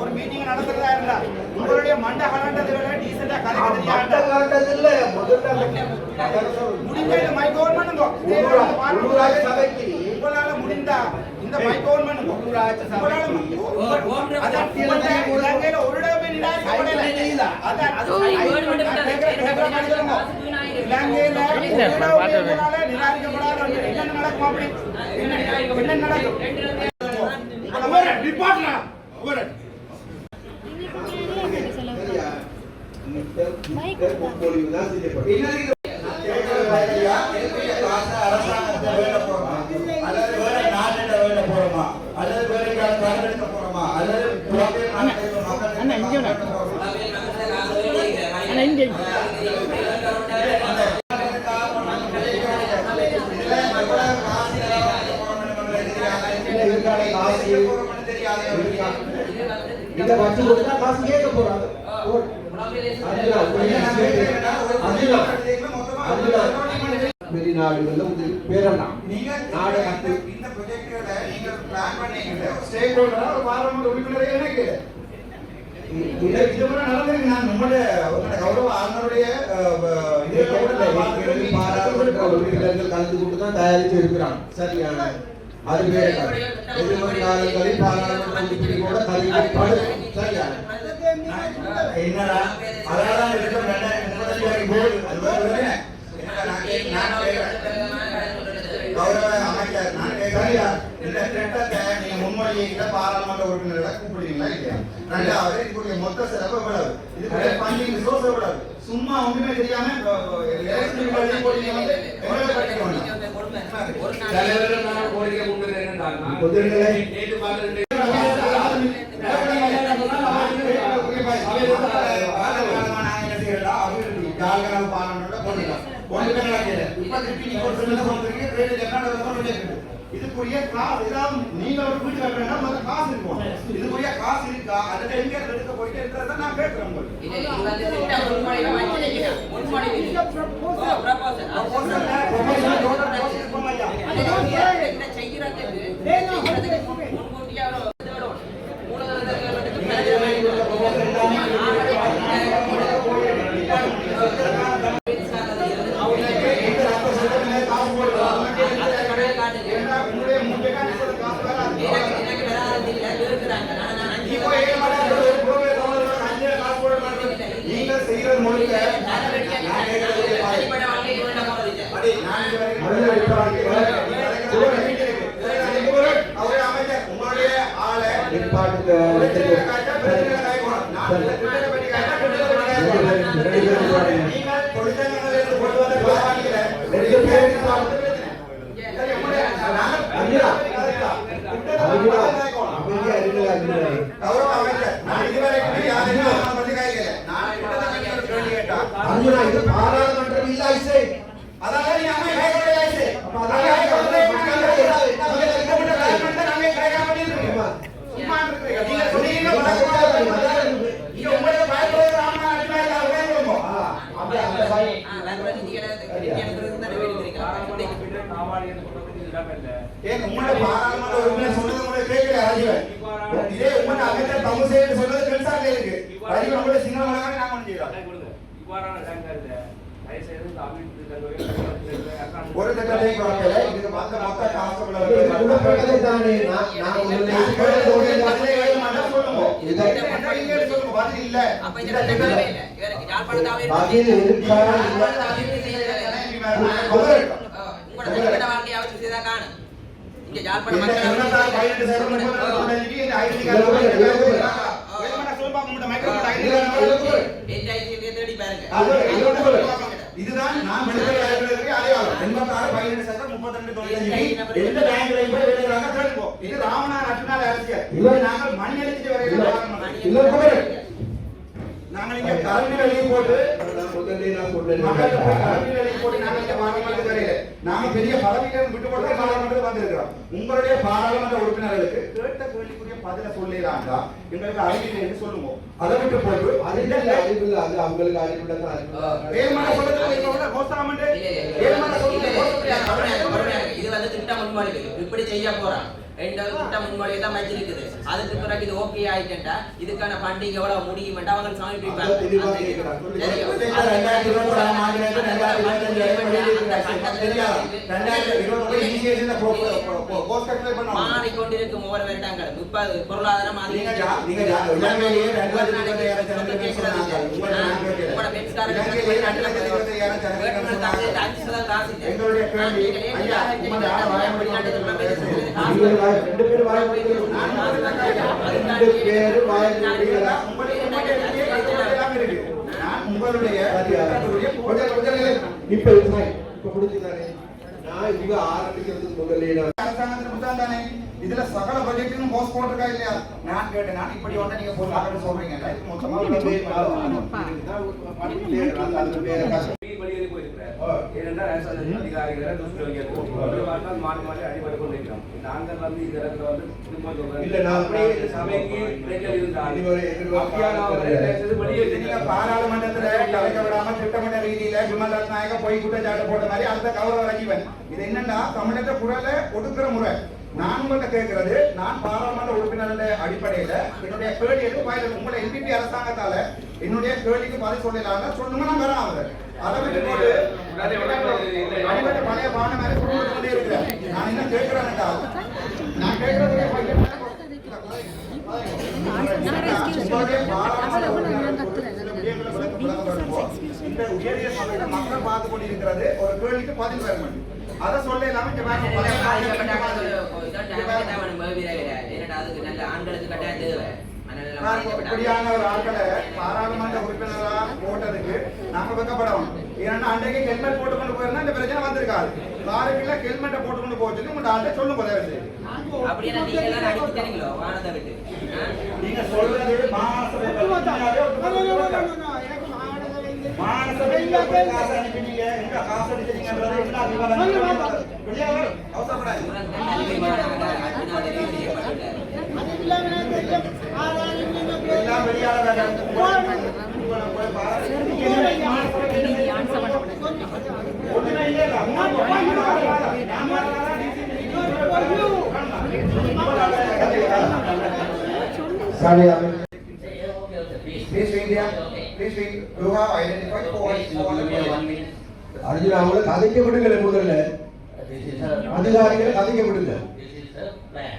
ஒரு மீட்டிங் நடத்துறதா இருந்தா உங்களுடைய மண்ட கலண்டதை டீசெண்டா கதைக்க தெரியாத முடிஞ்ச இந்த மைக் இந்த மைக் ஓன் பண்ணுங்க உங்களால மு- அதான் உங்கள்ட்ட இலங்கையில ஒரு இடமே நிராகரிக்கப்படல. அதான் அது நான் கேட்கிற கேட்கிற மாதிரி சொல்லுங்க. இலங்கையில ஒரு இடமே உங்களால நிராகரிக்கப்படாத ஒன்று. என்னென்ன நடக்கும் அப்படி என்ன என்ன நடக்கும் இதை வச்சு கொடுத்தா காசு கேட்க போறாங்க வெளிநாடுகள்ல உதவி பெறலாம் நீங்க நாடு இந்த இந்த ப்ரொஜெக்ட்ல நீங்க பிளான் பண்ணீங்க ஸ்டேக் ஹோல்டரா ஒரு பாராளுமன்ற உறுப்பினரே எனக்கு. இது இது கூட நடந்திருக்கு. நான் நம்மளோட உங்களோட கௌரவ ஆளுநருடைய அஹ், இதுல கூட நான் பார்த்திருக்கேன். பாராளுமன்ற உறுப்பினர்கள் கலந்து கொண்டு தான் தயாரித்து இருக்கிறாங்க. சரியான அதுவே வேற காலங்களில் பாராளுமன்ற உறுப்பினர் கூட கல்விப்படும் சரியான என்னடா அதான் இருக்க கௌரவ அமைச்சர் நான் கேட்கிறேன் இந்த திட்டத்தை நீங்க பாராளுமன்ற உறுப்பினர்களை கூப்பிடுறீங்களா இல்லையா ரெண்டாவது இதுக்குரிய மொத்த செலவு எவ்வளவு இதுக்குரிய ரிசோர்ஸ் எவ்வளவு சும்மா ஒண்ணுமே தெரியாம வந்து எவ்வளவு வேண்டாம் தலைவர்கள் நான் கோரிக்கை முன்வைக்கிறது பார்த்து இதுக்குரிய காசு ஏதாவது நீங்க ஒரு வீட்டு கட்டுறா முதல்ல காசு இருக்கும் இதுக்குரிய காசு இருக்கா அதுல எங்க எடுக்க போயிட்டு நான் கேட்கிறேன் உங்களுக்கு இது இது வந்து திட்டம் முன்மொழிவு வச்சிருக்கீங்க. முன்மொழிவு. ஓ, proposal. அது என்ன செய்யறதுக்கு செய்யறதுக்கு முன்- முன்கூட்டியே ஒரு இது வரும். மூலதனத்துக்கு உங்களுடைய மூணு காசு வராது எனக்கு எனக்கு வராது இல்லை இருக்கிறாங்க நான் நான் அஞ்சு இப்போ ஏன் மாட்டாங்க? ஒரு கோவை தமிழர்கள் அஞ்சு காசு போட மாட்டாங்க. நீங்க செய்யறது முழுக்க நான் கேட்கறது பாரு. அடிப்படை வாழ்க்கை கொண்ட போறதில்லை அடி, நான் இதுவரைக்கும் மனித அடிப்படை ஒரு மீட்டிங் இருக்கு. ஒரு அவரே அமைச்சர், உங்களுடைய ஆளை ஏற்பாட்டுக்கு பிரச்சனைகளை காட்டா, பிரச்சனைகளை காய்க்கணும். நான் இந்த திட்டத்தை பற்றி காட்டா, திட்டத்தை பற்றி காய்க்கணும். நீங்கள் தொழிற்சங்கங்களில் இருந்து கொண்டு வந்த காவாணிகளை ரெண்டு பேருக்கு தான் வந்து பிரச்சனை. சரி, உங்களுடைய நாங்கள் அஞ்சுடா. திட்டத்தை பற்றி அதுதான் காய்க்கணும். அமைதியா இருங்க அறிஞரே. கௌரவ அமைச்சர் நான் இதுவரைக்கும் யாரையும் நான் பத்தி காய்க்கல நான் திட்டத்தை பற்றி ஒரு கேள்வி கேட்டா அர்ஜுனா இது பாராளுமன்றம் இல்ல ஐசே அதான் நீ அம்மா காய்க்கல ஆயிடுச்சு அப்ப அதான் காய்க்கல. மக்கள் ஏதாவது என்ன நீங்க திட்டமிட்ட காய் பண்ணா நாங்க காய்க்காம பண்ணிருக்கோம் ஆமா. சும்மா இருக்கிறீங்க நீங்க சொன்னீங்க நீங்க உங்களுக்கு பயப்படுறது ஆமா அடிமையில அவரே சொல்லுவோம் ஆ, அப்படியே அந்த சைடு. ஆ, வேற நீங்க எனக்கு இருந்தா வெளியிருக்கிறீங்க ஏன் உங்களோட பாராளுமன்ற உறுப்பினர் சொன்னது உங்களை கேட்கல ராஜீவன் இதே உங்களோட அமைச்சர் தமிழ்சேகர் சொன்னது பெருசாக இருக்கு. ராஜீவன் உங்களோட சின்ன மகனாக நான் பண்ணிக்கிறோம் ஒரு திட்டத்தையும் குறைக்கல. இதுக்கு மொத்த மொத்த காசு இது உடன்பட்டதை தானே. நான் நான் உங்களை பதில் இல்ல. அப்ப இந்த திட்டம் தேவையில்லை. இவருக்கு யாழ்ப்பாணத்தாவே பதில் இருக்கா இல்ல. உங்களோட எந்த பாருங்க. இதுதான் நான் மெடிக்கல் லைப்ரரிக்கு அடையாளம் எண்பத்தாறு பதினெட்டு சதவீதம் முப்பத்தி எந்த இது அரசியல் நாங்கள் மணி அடிச்சுட்டு இல்ல வரையில நாங்கள் கரண்ட் போட்டு முதல்ல போட்டு நாங்கள் நாங்க பெரிய பதவிகள் விட்டு போட்டு பாராளுமன்றத்துக்கு வந்திருக்கிறோம். உங்களுடைய பாராளுமன்ற உறுப்பினர்களுக்கு பதில சொல்லிடலாம்டா. எங்களுக்கு அறிவில்லை சொல்லுவோம். அதை விட்டு போட்டு அது அவங்களுக்கு அறிவில்லை வேறுமான சொல்லுங்க. கோசாமண்டு வேறுமான சொல்லுங்க. இது வந்து திட்டம் இப்படி செய்ய போறான். ரெண்டாவது திட்டம் முன்மொழியெல்லாம் வச்சிருக்குது. அதுக்கு பிறகு இது ஓகே ஆயிட்டா இதுக்கான ஃபண்டிங் எவ்வளவு முடியுமெண்டா அவங்க சமர்ப்பிப்பாங்க மாறிக்கொண்டிருக்கும் ஒவ்வொரு வருடங்கள் இப்ப பொருளாதாரம் எங்களுடைய கேள்வி ஐயா உமது ஆள வாயமொழி ரெண்டு உங்களுடைய இதுல சகல பட்ஜெட்டும் போஸ்ட் போட்டிருக்கா இல்லையா? நான் கேட்டேன். நான் இப்படி ஒண்ணு நீங்க போய் ஆகணும் சொல்றீங்க. மொத்தமா பாராளுமன்றத்துல கலைக்க விடாம திட்டமிட்ட ரீதியில விமல்நாத் நாயக போய் குற்றச்சாட்டு போட்ட மாதிரி அந்த கௌரவ ரஜீவன் இது என்னன்னா தமிழக குரலை ஒடுக்கிற முறை. நான் உங்கள்ட்ட கேட்கிறது நான் பாராளுமன்ற உறுப்பினருடைய அடிப்படையில என்னுடைய கேள்விக்கு பதில் உங்களை எம்பிபி அரசாங்கத்தால என்னுடைய கேள்விக்கு பதில் சொல்லலாம் சொல்லுங்க நான் வரேன் அவர். அதை விட்டு போட்டு அடிப்பட்ட பழைய பானை கொண்டே இருக்கிறேன் நான் என்ன கேட்கிறேன் நான் கேட்கறதுடைய மக்கள் பார்த்து கொண்டிருக்கிறது ஒரு கேள்விக்கு பதில் வர வேண்டும் அத சொல்ல இல்லாம இங்க பாக்க அதுக்கு நல்ல ஆண்களுக்கு கட்டாயம் ஒரு ஆட்களை பாராளுமன்ற உறுப்பினரா போட்டதுக்கு நாங்க வெக்கப்படவும் ஏன்னா அன்றைக்கு ஹெல்மெட் போட்டுக்கொண்டு போயிருந்தா இந்த பிரச்சனை வந்திருக்காது. காருக்குள்ள ஹெல்மெட்டை போட்டுக்கொண்டு போச்சு உங்க ஆள்கிட்ட சொல்லுங்க உதவி செய்யும் நீங்க சொல்றது மாகாண Sorry, please, please, India. There. Please wait. You have identified four. Arjun அவங்கள கதைக்க விடுங்களே முதல்ல அதிகாரிகளை கதைக்க விடுங்க this is a plan.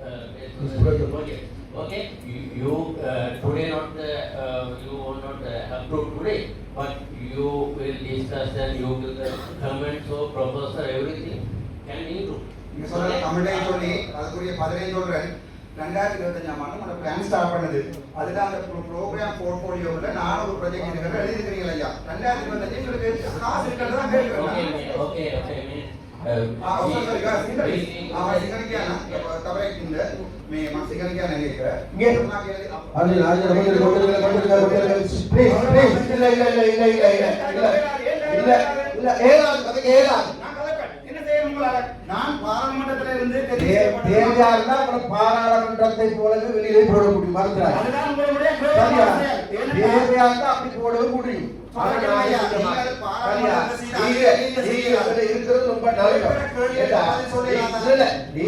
Uh, This uh, project. project. Okay, you, you, uh, today not, uh, uh, you will not uh, approve today, but you will discuss and you will uh, comment, so proposal, everything can improve. நீங்க சொல்ற தமிழையும் சொல்லி அதுக்குரிய பதிலையும் சொல்றேன் ரெண்டாயிரத்தி இருபத்தஞ்சாம் ஆண்டு நம்ம பிளான் ஸ்டார்ட் பண்ணது. அதுல அந்த ப்ரோக்ராம் போர்ட்போலியோவில் நான் ஒரு ப்ராஜெக்ட் இருக்கிற எழுதிருக்கிறீங்க ஐயா. ரெண்டாயிரத்தி இருபத்தஞ்சு எங்களுக்கு காசு இருக்கிறது தான் Okay, கேட்கிறேன் பாராளுமன்றத்தை போலவே வெளியிலே போட முடியும். மறுத்தார் அப்படி போடவே முடியும்.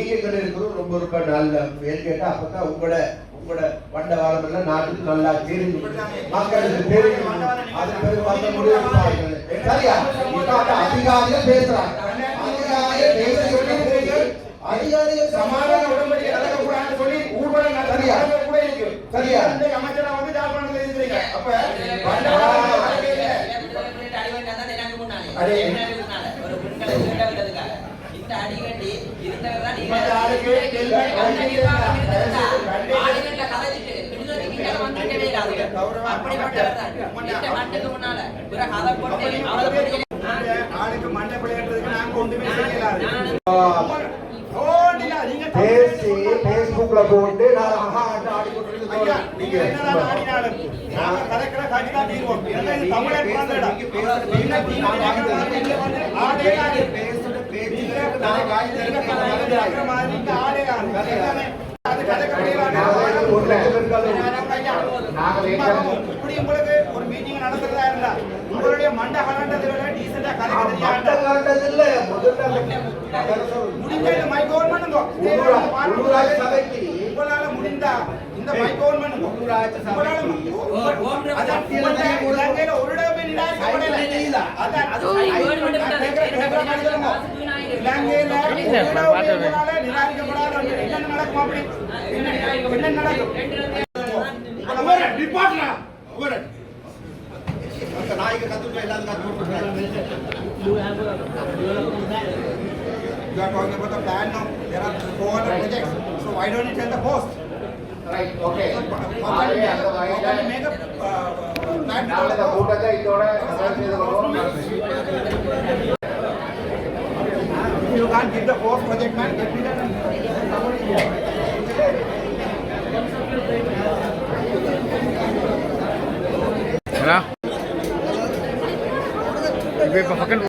இருக்கிறது ரொம்ப நல்ல ஏன்னு கேட்டா அப்பதான் உங்களோட உங்களோட வண்ட வாரம் எல்லாம் நாட்டுக்கு நல்லா தெரிஞ்சு அதிகாரிகள் பேசுறாங்க. சமாதான உடன்படிக்கை நடக்கக்கூடாதுன்னு சொல்லி ஊர்வலம் சரியா? கூட இருக்கு. சரியா? இந்த அமைச்சரா வந்து ஜாழ்ப்பாணத்துல இருக்கிறீங்க அப்ப அதே ஒரு பெண்களை விட்டதுக்காக. இந்த அடிக்கடி இருந்தவர் தான் நீங்க. ஆளுக்கு ஹெல்மெட் ஆளுகள்ல கதைச்சிட்டு ஆளுக்கு மண்டை பிள்ளைன்றதுக்கு நாங்க ஒன்றுமே செய்யலாது. உள்ள போட்டு நான் ஆஹா ஆடிக்கொண்டிருந்து நீங்க நாங்கள் ஒரு மீட்டிங் நடத்துறதா இருந்தா You are talking about the plan now. There are 400 projects. So why don't you tell the host? Right, okay. How can you make a uh, plan? Now the boot is man, give the fourth project man, get it done. Hello? We're fucking